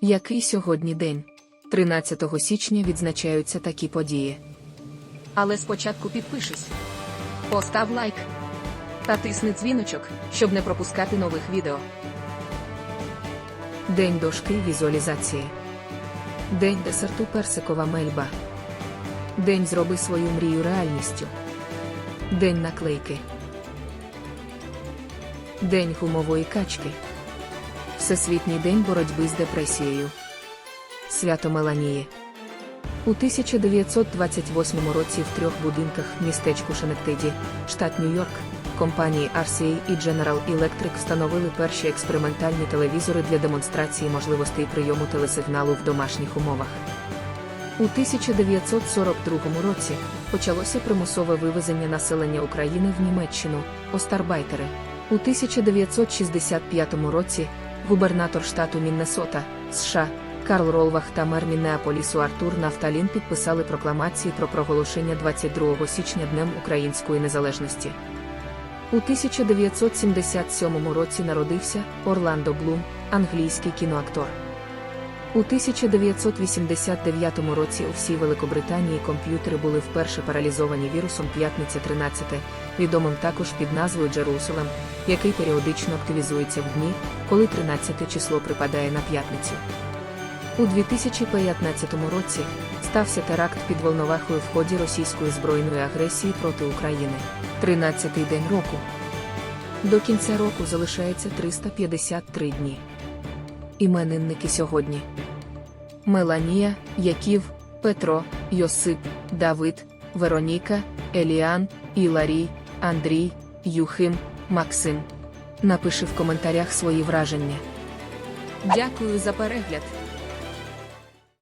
Який сьогодні день? 13 січня відзначаються такі події. Але спочатку підпишись. Постав лайк. Та тисни дзвіночок, щоб не пропускати нових відео. День дошки візуалізації. День десерту персикова мельба. День зроби свою мрію реальністю. День наклейки. День гумової качки. Всесвітній день боротьби з депресією. Свято Меланії. У 1928 році в трьох будинках містечку Шенектиді, штат Нью-Йорк, компанії RCA і General Electric встановили перші експериментальні телевізори для демонстрації можливостей прийому телесигналу в домашніх умовах. У 1942 році почалося примусове вивезення населення України в Німеччину, Остарбайтери. У 1965 році губернатор штату Міннесота, США, Карл Ролвах та мер Міннеаполісу Артур Нафталін підписали прокламації про проголошення 22 січня Днем Української незалежності. У 1977 році народився Орландо Блум, англійський кіноактор. У 1989 році у всій Великобританії комп'ютери були вперше паралізовані вірусом П'ятниця 13, відомим також під назвою Джерусалем, який періодично активізується в дні, коли 13 число припадає на п'ятницю. У 2015 році стався теракт під Волновахою в ході російської збройної агресії проти України. 13-й день року. До кінця року залишається 353 дні. Іменинники сьогодні. Меланія, Яків, Петро, Йосип, Давид, Вероніка, Еліан, Іларій, Андрій, Юхим, Максим. Напиши в коментарях свої враження. Дякую за перегляд.